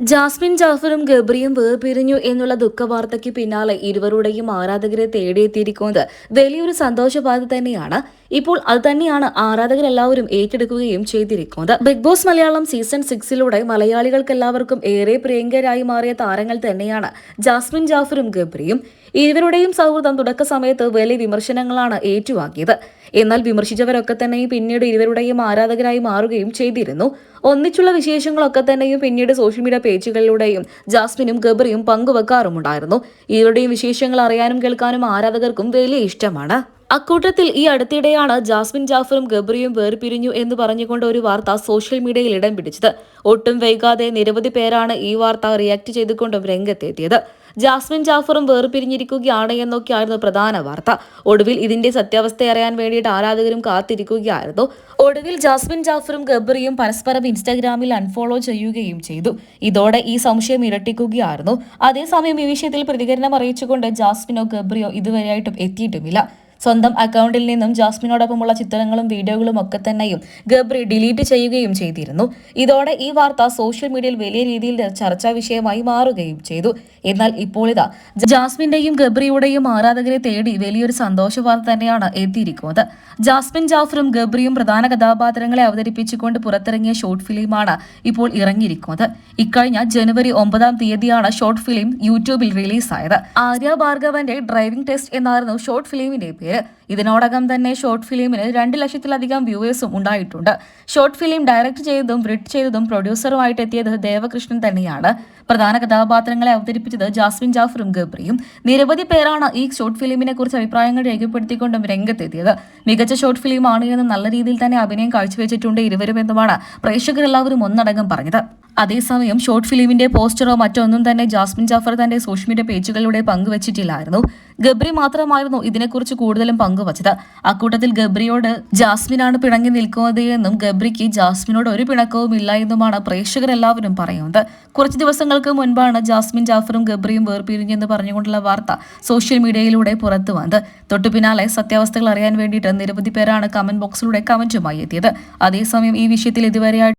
Jasmine ജാഫറും ഗബ്രിയും വേർപിരിഞ്ഞു എന്നുള്ള ദുഃഖവാർത്തയ്ക്ക് പിന്നാലെ ഇരുവരുടെയും ആരാധകരെ തേടിയെത്തിയിരിക്കുന്നത് വലിയൊരു സന്തോഷ വാർത്ത തന്നെയാണ്. ഇപ്പോൾ അത് തന്നെയാണ് ആരാധകരെല്ലാവരും ഏറ്റെടുക്കുകയും ചെയ്തിരിക്കുന്നത്. ബിഗ് ബോസ് മലയാളം സീസൺ സിക്സിലൂടെ മലയാളികൾക്ക് എല്ലാവർക്കും ഏറെ പ്രിയങ്കരായി മാറിയ താരങ്ങൾ തന്നെയാണ് ജാസ്മിൻ ജാഫറും ഗബ്രിയും. ഇരുവരുടെയും സൗഹൃദം തുടക്ക സമയത്ത് വലിയ വിമർശനങ്ങളാണ് ഏറ്റുവാങ്ങിയത്. എന്നാൽ വിമർശിച്ചവരൊക്കെ തന്നെയും പിന്നീട് ഇരുവരുടെയും ആരാധകരായി മാറുകയും ചെയ്തിരുന്നു. ഒന്നിച്ചുള്ള വിശേഷങ്ങളൊക്കെ തന്നെയും പിന്നീട് സോഷ്യൽ മീഡിയ പേജുകളിലൂടെയും ജാസ്മിനും ഗബറിയും പങ്കുവെക്കാറുമുണ്ടായിരുന്നു. ഇരുവരുടെയും വിശേഷങ്ങൾ അറിയാനും കേൾക്കാനും ആരാധകർക്കും വലിയ ഇഷ്ടമാണ്. അക്കൂട്ടത്തിൽ ഈ അടുത്തിടെയാണ് ജാസ്മിൻ ജാഫറും ഗബ്രിയും വേർപിരിഞ്ഞു എന്ന് പറഞ്ഞുകൊണ്ട് ഒരു വാർത്ത സോഷ്യൽ മീഡിയയിൽ ഇടം പിടിച്ചത്. ഒട്ടും വൈകാതെ നിരവധി പേരാണ് ഈ വാർത്ത റിയാക്ട് ചെയ്തുകൊണ്ടും രംഗത്തെത്തിയത്. ജാസ്മിൻ ജാഫറും വേർപിരിഞ്ഞിരിക്കുകയാണ് എന്നൊക്കെയായിരുന്നു പ്രധാന വാർത്ത. ഒടുവിൽ ഇതിന്റെ സത്യാവസ്ഥ അറിയാൻ വേണ്ടിയിട്ട് ആരാധകരും കാത്തിരിക്കുകയായിരുന്നു. ഒടുവിൽ ജാസ്മിൻ ജാഫറും ഗബ്രിയും പരസ്പരം ഇൻസ്റ്റാഗ്രാമിൽ അൺഫോളോ ചെയ്യുകയും ചെയ്തു. ഇതോടെ ഈ സംശയം ഇരട്ടിക്കുകയായിരുന്നു. അതേസമയം ഈ വിഷയത്തിൽ പ്രതികരണം അറിയിച്ചുകൊണ്ട് ജാസ്മിനോ ഗബ്രിയോ ഇതുവരെയായിട്ടും എത്തിയിട്ടുമില്ല. സ്വന്തം അക്കൗണ്ടിൽ നിന്നും ജാസ്മിനോടൊപ്പമുള്ള ചിത്രങ്ങളും വീഡിയോകളും ഒക്കെ തന്നെയും ഗബ്രി ഡിലീറ്റ് ചെയ്യുകയും ചെയ്തിരുന്നു. ഇതോടെ ഈ വാർത്ത സോഷ്യൽ മീഡിയയിൽ വലിയ രീതിയിൽ ചർച്ചാ വിഷയമായി മാറുകയും ചെയ്തു. എന്നാൽ ഇപ്പോൾ ഇതാ ജാസ്മിന്റെയും ഗബ്രിയുടെയും ആരാധകരെ തേടി വലിയൊരു സന്തോഷ വാർത്ത തന്നെയാണ് എത്തിയിരിക്കുന്നത്. ജാസ്മിൻ ജാഫറും ഗബ്രിയും പ്രധാന കഥാപാത്രങ്ങളെ അവതരിപ്പിച്ചുകൊണ്ട് പുറത്തിറങ്ങിയ ഷോർട്ട് ഫിലിമാണ് ഇപ്പോൾ ഇറങ്ങിയിരിക്കുന്നത്. ഇക്കഴിഞ്ഞ ജനുവരി ഒമ്പതാം തീയതിയാണ് ഷോർട്ട് ഫിലിം യൂട്യൂബിൽ റിലീസായത്. ആര്യ ഭാർഗവന്റെ ഡ്രൈവിംഗ് ടെസ്റ്റ് എന്നായിരുന്നു ഷോർട്ട് ഫിലിമിന്റെ പേര്. പേര് ഇതിനോടകം തന്നെ ഷോർട്ട് ഫിലിമിന് രണ്ട് ലക്ഷത്തിലധികം വ്യൂവേഴ്സും ഉണ്ടായിട്ടുണ്ട്. ഷോർട്ട് ഫിലിം ഡയറക്ട് ചെയ്തതും റിട്ട് ചെയ്തതും പ്രൊഡ്യൂസറുമായിട്ട് എത്തിയത് ദേവകൃഷ്ണൻ തന്നെയാണ്. പ്രധാന കഥാപാത്രങ്ങളെ അവതരിപ്പിച്ചത് ജാസ്മിൻ ജാഫറും ഗബ്രിയും. നിരവധി പേരാണ് ഈ ഷോർട്ട് ഫിലിമിനെ കുറിച്ച് അഭിപ്രായങ്ങൾ രേഖപ്പെടുത്തിക്കൊണ്ടും രംഗത്തെത്തിയത്. മികച്ച ഷോർട്ട് ഫിലിമാണ് എന്ന് നല്ല രീതിയിൽ തന്നെ അഭിനയം കാഴ്ചവെച്ചിട്ടുണ്ട് ഇരുവരും എന്നുമാണ് പ്രേക്ഷകരെല്ലാവരും ഒന്നടങ്കം പറഞ്ഞത്. അതേസമയം ഷോർട്ട് ഫിലിമിന്റെ പോസ്റ്ററോ മറ്റൊന്നും തന്നെ ജാസ്മിൻ ജാഫർ തന്റെ സോഷ്യൽ മീഡിയ പേജുകളിലൂടെ പങ്കുവച്ചിട്ടില്ലായിരുന്നു. ഗബ്രി മാത്രമായിരുന്നു ഇതിനെക്കുറിച്ച് കൂടുതലും പങ്കുവച്ചത്. അക്കൂട്ടത്തിൽ ഗബ്രിയോട് ജാസ്മിനാണ് പിണങ്ങി നിൽക്കുന്നത് എന്നും ഗബ്രിക്ക് ജാസ്മിനോട് ഒരു പിണക്കവും ഇല്ല എന്നുമാണ് പ്രേക്ഷകരെല്ലാവരും പറയുന്നത്. കുറച്ച് ദിവസങ്ങൾക്ക് മുൻപാണ് ജാസ്മിൻ ജാഫറും ഗബ്രിയും വേർപിരിഞ്ഞെന്ന് പറഞ്ഞുകൊണ്ടുള്ള വാർത്ത സോഷ്യൽ മീഡിയയിലൂടെ പുറത്തു വന്നത്. തൊട്ടു പിന്നാലെ സത്യാവസ്ഥകൾ അറിയാൻ വേണ്ടിയിട്ട് നിരവധി പേരാണ് കമന്റ് ബോക്സിലൂടെ കമന്റുമായി എത്തിയത്. അതേസമയം ഈ വിഷയത്തിൽ ഇതുവരെയായിട്ട്